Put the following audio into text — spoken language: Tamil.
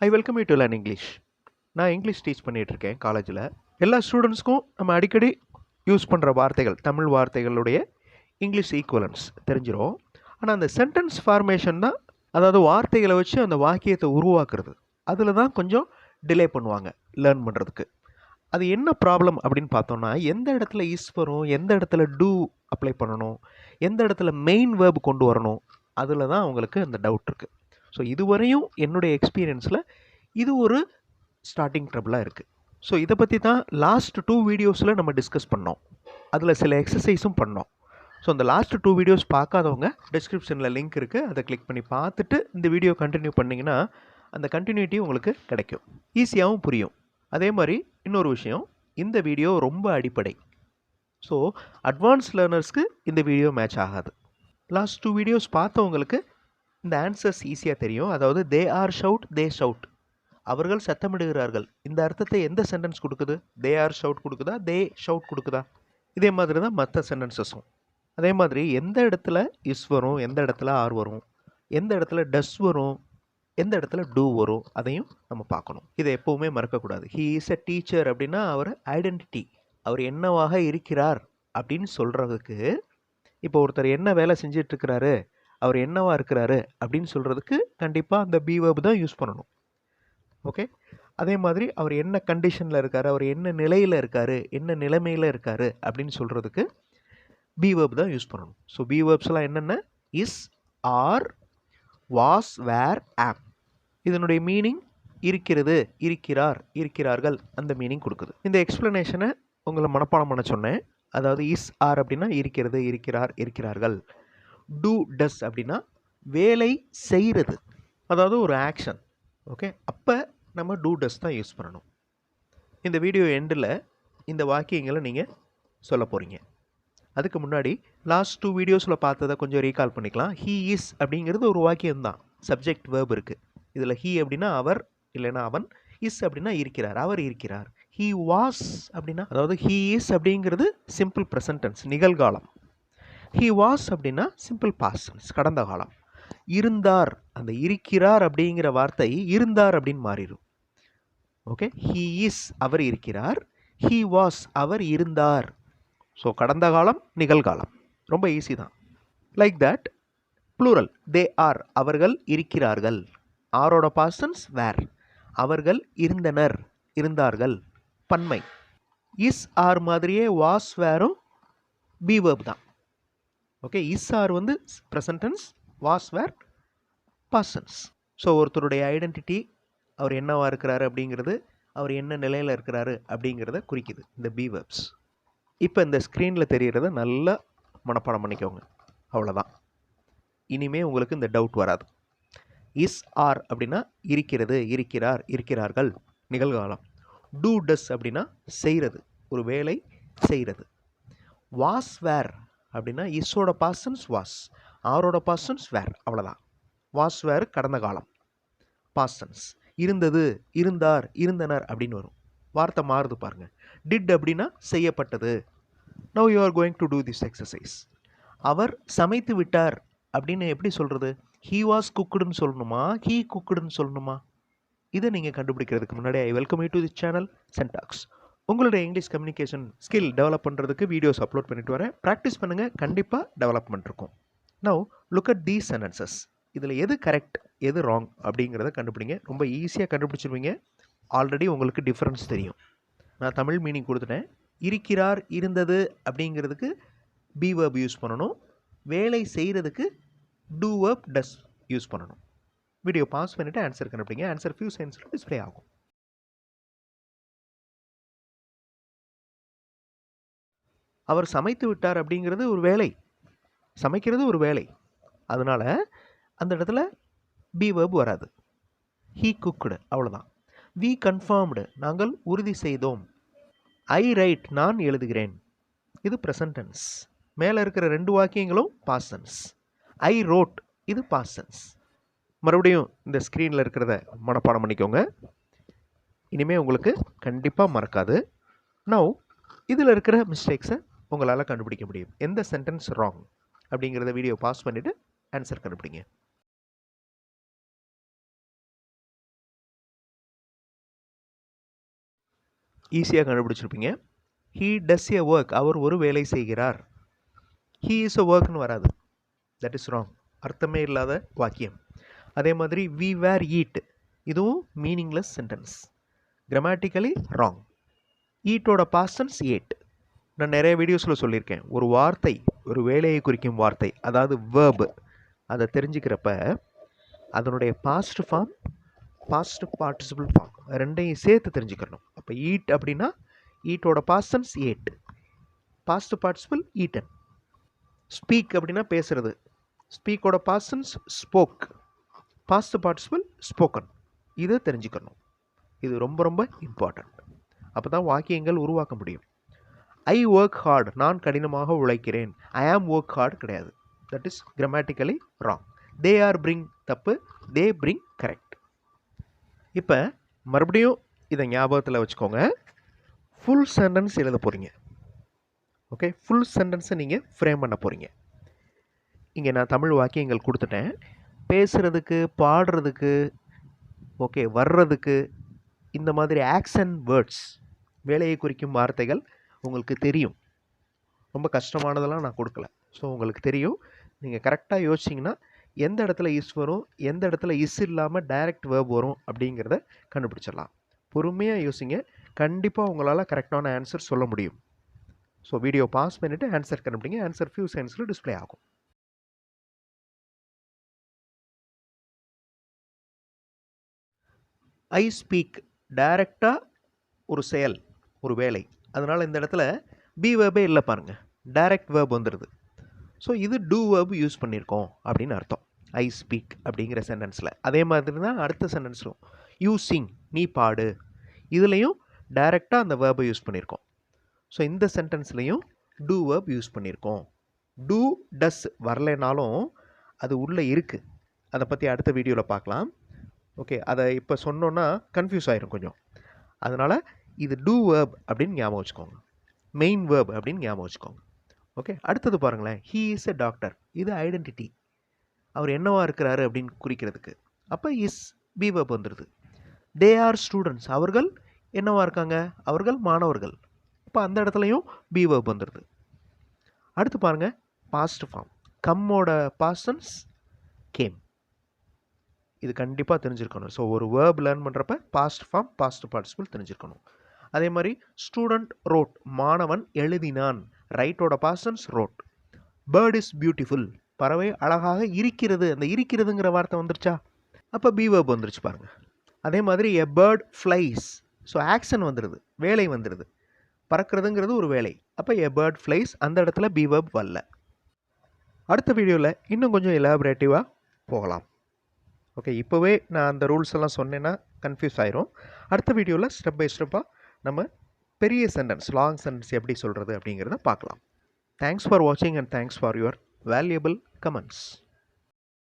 I welcome you to learn English நான் இங்கிலீஷ் டீச் பண்ணிகிட்ருக்கேன் காலேஜில் எல்லா ஸ்டூடெண்ட்ஸ்க்கும் நம்ம அடிக்கடி யூஸ் பண்ணுற வார்த்தைகள் தமிழ் வார்த்தைகளுடைய இங்கிலீஷ் ஈக்குவலன்ஸ் தெரிஞ்சிடும் ஆனால் அந்த சென்டென்ஸ் ஃபார்மேஷன் தான் அதாவது வார்த்தைகளை வச்சு அந்த வாக்கியத்தை உருவாக்குறது. அதில் தான் கொஞ்சம் டிலே பண்ணுவாங்க லேர்ன் பண்ணுறதுக்கு அது என்ன ப்ராப்ளம் அப்படின்னு பார்த்தோம்னா எந்த இடத்துல இஸ் வரும் எந்த இடத்துல டூ அப்ளை பண்ணணும் எந்த இடத்துல மெயின் வேர்ப் கொண்டு வரணும் அதில் தான் அவங்களுக்கு அந்த டவுட் இருக்குது ஸோ இதுவரையும் என்னுடைய எக்ஸ்பீரியன்ஸில் இது ஒரு ஸ்டார்டிங் ட்ரபிளாக இருக்குது ஸோ இதை பற்றி தான் லாஸ்ட் டூ வீடியோஸில் நம்ம டிஸ்கஸ் பண்ணோம். அதில் சில எக்ஸசைஸும் பண்ணோம். ஸோ அந்த லாஸ்ட் டூ வீடியோஸ் பார்க்காதவங்க டிஸ்கிரிப்ஷனில் லிங்க் இருக்குது அதை கிளிக் பண்ணி பார்த்துட்டு இந்த வீடியோ கண்டினியூ பண்ணிங்கன்னா அந்த கண்டினியூட்டி உங்களுக்கு கிடைக்கும். ஈஸியாகவும் புரியும். அதே மாதிரி இன்னொரு விஷயம் இந்த வீடியோ ரொம்ப அடிப்படை. ஸோ அட்வான்ஸ் லேர்னர்ஸ்க்கு இந்த வீடியோ மேட்ச் ஆகாது. லாஸ்ட் டூ வீடியோஸ் பார்த்தவங்களுக்கு இந்த ஆன்சர்ஸ் ஈஸியாக தெரியும். அதாவது they are shout they shout அவர்கள் சத்தமிடுகிறார்கள். இந்த அர்த்தத்தை எந்த சென்டென்ஸ் கொடுக்குது? தே ஆர் ஷவுட் கொடுக்குதா? தே ஷவுட் கொடுக்குதா? இதே மாதிரி தான் மற்ற சென்டென்சஸும் அதே மாதிரி எந்த இடத்துல இஸ் வரும் எந்த இடத்துல ஆர் வரும் எந்த இடத்துல டஸ் வரும் எந்த இடத்துல டூ வரும் அதையும் நம்ம பார்க்கணும். இதை எப்போவுமே மறக்கக்கூடாது. ஹீ இஸ் அ டீச்சர் அப்படின்னா அவர் ஐடென்டிட்டி அவர் என்னவாக இருக்கிறார் அப்படின்னு சொல்கிறதுக்கு இப்போ ஒருத்தர் என்ன வேலை செஞ்சிட்ருக்கிறாரு அவர் என்னவா இருக்கிறாரு அப்படின்னு சொல்கிறதுக்கு கண்டிப்பாக அந்த பி தான் யூஸ் பண்ணணும். ஓகே அதே மாதிரி அவர் என்ன கண்டிஷனில் இருக்கார் அவர் என்ன நிலையில் இருக்கார் என்ன நிலைமையில் இருக்கார் அப்படின்னு சொல்கிறதுக்கு பி தான் யூஸ் பண்ணணும். ஸோ பிவேப்ஸ்லாம் என்னென்ன? இஸ் ஆர் வாஸ் வேர் ஆம் இதனுடைய மீனிங் இருக்கிறது இருக்கிறார் இருக்கிறார்கள் அந்த மீனிங் கொடுக்குது. இந்த எக்ஸ்ப்ளனேஷனை உங்களை மனப்பாடம் பண்ண சொன்னேன். அதாவது இஸ் ஆர் அப்படின்னா இருக்கிறது இருக்கிறார் இருக்கிறார்கள். டூ டஸ் அப்படின்னா வேலை செய்கிறது. அதாவது ஒரு ஆக்ஷன் ஓகே அப்போ நம்ம டூ டஸ் தான் யூஸ் பண்ணணும். இந்த வீடியோ எண்டில் இந்த வாக்கியங்களை நீங்கள் சொல்ல போகிறீங்க அதுக்கு முன்னாடி லாஸ்ட் டூ வீடியோஸில் பார்த்ததை கொஞ்சம் ரீகால் பண்ணிக்கலாம். ஹீ இஸ் அப்படிங்கிறது ஒரு வாக்கியம் தான். சப்ஜெக்ட் வேர்ப் இருக்குது இதில் ஹீ அப்படின்னா அவர் இல்லைன்னா அவன். இஸ் அப்படின்னா இருக்கிறார். அவர் இருக்கிறார். ஹீ வாஸ் அப்படின்னா அதாவது ஹீ இஸ் அப்படிங்கிறது சிம்பிள் ப்ரெசன்டென்ஸ் நிகழ்காலம். ஹீ வாஸ் அப்படின்னா சிம்பிள் பாஸ்டன்ஸ் கடந்த காலம். இருந்தார் அந்த இருக்கிறார் அப்படிங்கிற வார்த்தை இருந்தார் அப்படின்னு மாறிடும். ஓகே ஹீ இஸ் அவர் இருக்கிறார். ஹீ வாஸ் அவர் இருந்தார். ஸோ கடந்த காலம் நிகழ்காலம். ரொம்ப ஈஸி தான். Like that plural they are அவர்கள் இருக்கிறார்கள். ஆரோட பாசன்ஸ் வேர் அவர்கள் இருந்தனர் இருந்தார்கள். பன்மை. இஸ் ஆர் மாதிரியே வாஸ் வேரும் பி வேர்ப் தான். ஓகே இஸ் ஆர் வந்து present tense was were past tense so ஒருத்தருடைய ஐடென்டிட்டி அவர் என்னவாக இருக்கிறாரு அப்படிங்கிறது அவர் என்ன நிலையில் இருக்கிறாரு அப்படிங்கிறத குறிக்குது இந்த பி இப்போ இந்த ஸ்க்ரீனில் தெரிகிறத நல்லா மனப்பாடம் பண்ணிக்கோங்க. அவ்வளோதான் இனிமே உங்களுக்கு இந்த டவுட் வராது. இஸ் ஆர் அப்படின்னா இருக்கிறது இருக்கிறார் இருக்கிறார்கள் நிகழ்காலம். டூ டஸ் அப்படின்னா செய்கிறது ஒரு வேலை செய்கிறது வாஸ் வேர் அப்படின்னா இஸ்ஸோட பாசன்ஸ் வாஸ் ஆரோட பாசன்ஸ் வேர் அவ்வளோதான் வாஸ் வேர் கடந்த காலம். பாசன்ஸ் இருந்தது இருந்தார் இருந்தனர் அப்படின்னு வரும். வார்த்தை மாறுது பாருங்கள் டிட் அப்படின்னா செய்யப்பட்டது. Now you are going to do this exercise அவர் சமைத்து விட்டார் அப்படின்னு எப்படி சொல்கிறது ஹீ வாஸ் குக்குடுன்னு சொல்லணுமா? ஹீ குக்குடுன்னு சொல்லணுமா? இதை நீங்கள் கண்டுபிடிக்கிறதுக்கு முன்னாடி I welcome you to the channel Syntax உங்களுடைய இங்கிலீஷ் கம்யூனிகேஷன் ஸ்கில் டெவலப் பண்ணுறதுக்கு வீடியோஸ் அப்லோட் பண்ணிட்டு வரேன். ப்ராக்டிஸ் பண்ணுங்கள் கண்டிப்பாக டெவலப்மெண்ட் இருக்கும். Now look at these sentences இதில் எது கரெக்ட் எது ராங் அப்படிங்கிறத கண்டுபிடிங்க. ரொம்ப ஈஸியாக கண்டுபிடிச்சிருவீங்க. ஆல்ரெடி உங்களுக்கு டிஃப்ரென்ஸ் தெரியும். நான் தமிழ் மீனிங் கொடுத்துட்டேன். இருக்கிறார் இருந்தது அப்படிங்கிறதுக்கு பி வேர்ப் யூஸ் பண்ணணும். வேலை செய்கிறதுக்கு டூ வேர்ப் டஸ் யூஸ் பண்ணணும். வீடியோ பாஸ் பண்ணிவிட்டு ஆன்சர் கண்டுபிடிங்க. ஆன்சர் ஃபியூ சயின்ஸில் டிஸ்பிளே ஆகும். அவர் சமைத்து விட்டார் அப்படிங்கிறது ஒரு வேலை. சமைக்கிறது ஒரு வேலை. அதனால் அந்த இடத்துல பி வேர்ப் வராது. ஹீ குக்குடு அவ்வளோதான் வி கன்ஃபார்ம்டு நாங்கள் உறுதி செய்தோம். ஐ ரைட் நான் எழுதுகிறேன். இது ப்ரெசன்டென்ஸ் மேலே இருக்கிற ரெண்டு வாக்கியங்களும் பாசன்ஸ் ஐ ரோட் இது பாசன்ஸ் மறுபடியும் இந்த ஸ்க்ரீனில் இருக்கிறத மனப்பாடம் பண்ணிக்கோங்க. இனிமேல் உங்களுக்கு கண்டிப்பாக மறக்காது. நவ் இதில் இருக்கிற மிஸ்டேக்ஸை உங்களால் கண்டுபிடிக்க முடியும். எந்த சென்டென்ஸ் ராங் அப்படிங்கிறத வீடியோ பாஸ் பண்ணிவிட்டு ஆன்சர் கண்டுபிடிங்க. ஈஸியாக கண்டுபிடிச்சிருப்பீங்க. ஹீ டஸ் எ ஒர்க் அவர் ஒரு வேலை செய்கிறார். ஹீ இஸ் எ ஒர்க்னு வராது. தட் இஸ் ராங் அர்த்தமே இல்லாத வாக்கியம். அதே மாதிரி வி வேர் ஈட் இதுவும் மீனிங்லெஸ் சென்டென்ஸ் கிராமட்டிக்கலி ராங் ஈட்டோட பாஸ்டன்ஸ் ஏட் நான் நிறைய வீடியோஸில் சொல்லியிருக்கேன். ஒரு வார்த்தை ஒரு வேலையை குறிக்கும் வார்த்தை அதாவது வேர்பு அதை தெரிஞ்சுக்கிறப்ப அதனுடைய past form past participle form ரெண்டையும் சேர்த்து தெரிஞ்சுக்கணும். அப்போ ஈட் அப்படின்னா ஈட்டோட past tense ate past participle eaten speak அப்படின்னா பேசுறது. ஸ்பீக்கோட past tense spoke past participle spoken இதை தெரிஞ்சுக்கணும். இது ரொம்ப ரொம்ப இம்பார்ட்டண்ட் அப்போ தான் வாக்கியங்கள் உருவாக்க முடியும். ஐ ஒர்க் ஹார்ட் நான் கடினமாக உழைக்கிறேன். ஐ ஆம் ஒர்க் ஹார்ட் கிடையாது. That is grammatically wrong they are bring தப்பு. தே பிரிங் கரெக்ட் இப்போ மறுபடியும் இதை ஞாபகத்தில் வச்சுக்கோங்க. ஃபுல் சென்டென்ஸ் எழுத போகிறீங்க ஓகே ஃபுல் சென்டென்ஸை நீங்கள் ஃப்ரேம் பண்ண போகிறீங்க இங்கே நான் தமிழ் வாக்கியங்கள் கொடுத்துட்டேன். பேசுகிறதுக்கு பாடுறதுக்கு ஓகே வர்றதுக்கு இந்த மாதிரி ஆக்ஷன் வேர்ட்ஸ் வேலையை குறிக்கும் வார்த்தைகள் உங்களுக்கு தெரியும். ரொம்ப கஷ்டமானதெல்லாம் நான் கொடுக்கல. ஸோ உங்களுக்கு தெரியும். நீங்கள் கரெக்டாக யோசிச்சிங்கன்னா எந்த இடத்துல இஸ் வரும் எந்த இடத்துல இஸ் இல்லாமல் டைரக்ட் வேர்ப் வரும் அப்படிங்கிறத கண்டுபிடிச்சிடலாம். பொறுமையாக யோசிங்க. கண்டிப்பாக உங்களால் கரெக்டான ஆன்சர் சொல்ல முடியும். ஸோ வீடியோ பாஸ் பண்ணிவிட்டு ஆன்சர் கண்டுபிடிங்க. ஆன்சர் ஃபியூ செகண்ட்ஸில் டிஸ்ப்ளே ஆகும். ஐ ஸ்பீக் டைரக்டாக ஒரு செயல் ஒரு வேலை. அதனால் இந்த இடத்துல பி வேர்பே இல்லை பாருங்கள் டைரக்ட் வேர்ப் வந்துடுது ஸோ இது டூ வேர்பு யூஸ் பண்ணியிருக்கோம் அப்படின்னு அர்த்தம். ஐ ஸ்பீக் அப்படிங்கிற சென்டென்ஸில் அதே மாதிரி தான் அடுத்த சென்டென்ஸும் யூ சிங் நீ பாடு. இதுலேயும் டைரெக்டாக அந்த வேர்பை யூஸ் பண்ணியிருக்கோம். ஸோ இந்த சென்டென்ஸ்லேயும் டூ வேர்ப் யூஸ் பண்ணியிருக்கோம். டூ டஸ் வரலைனாலும் அது உள்ளே இருக்குது அதை பற்றி அடுத்த வீடியோவில் பார்க்கலாம். ஓகே அதை இப்போ சொன்னோன்னா கன்ஃபியூஸ் ஆயிரும் கொஞ்சம். அதனால் இது டூ வேர்ப் அப்படின்னு ஞாபகம் வச்சுக்கோங்க. மெயின் வேர்ப் அப்படின்னு ஞாபகம் வச்சுக்கோங்க. ஓகே அடுத்தது பாருங்களேன். ஹீ இஸ் எ டாக்டர் இது ஐடென்டிட்டி அவர் என்னவா இருக்கிறாரு அப்படின்னு குறிக்கிறதுக்கு. அப்போ இஸ் பி வேர்ப் வந்துடுது தே ஆர் ஸ்டூடெண்ட்ஸ் அவர்கள் என்னவா இருக்காங்க? அவர்கள் மாணவர்கள். இப்போ அந்த இடத்துலையும் பி வேர்ப் வந்துடுது அடுத்து பாருங்கள் பாஸ்ட் ஃபார்ம் கம்மோட பாஸ்டன்ஸ் கேம் இது கண்டிப்பாக தெரிஞ்சிருக்கணும். ஸோ ஒரு வேர்ப் லேர்ன் பண்ணுறப்ப பாஸ்ட் ஃபார்ம் பாஸ்ட் பார்ட்டிசிபிள் தெரிஞ்சிருக்கணும். அதே மாதிரி ஸ்டூடெண்ட் ரோட் மாணவன் எழுதினான். ரைட்டோட past tense wrote bird is beautiful பறவை அழகாக இருக்கிறது. அந்த இருக்கிறதுங்கிற வார்த்தை வந்துருச்சா? அப்போ பி வந்துருச்சு பாருங்கள் அதே மாதிரி a bird flies so action வந்துடுது வேலை வந்துடுது பறக்கிறதுங்கிறது ஒரு வேலை. அப்போ எ பேர்ட் ஃப்ளைஸ் அந்த இடத்துல பி வரல. அடுத்த வீடியோவில் இன்னும் கொஞ்சம் எலாபரேட்டிவாக போகலாம். ஓகே இப்போவே நான் அந்த ரூல்ஸ் எல்லாம் சொன்னேன்னா கன்ஃபியூஸ் ஆயிரும். அடுத்த வீடியோவில் ஸ்டெப் பை ஸ்டெப்பாக நம்ம பெரிய சென்டென்ஸ் லாங் சென்டென்ஸ் எப்படி சொல்கிறது அப்படிங்கிறத பார்க்கலாம். தேங்க்ஸ் ஃபார் வாட்சிங் and thanks for your valuable comments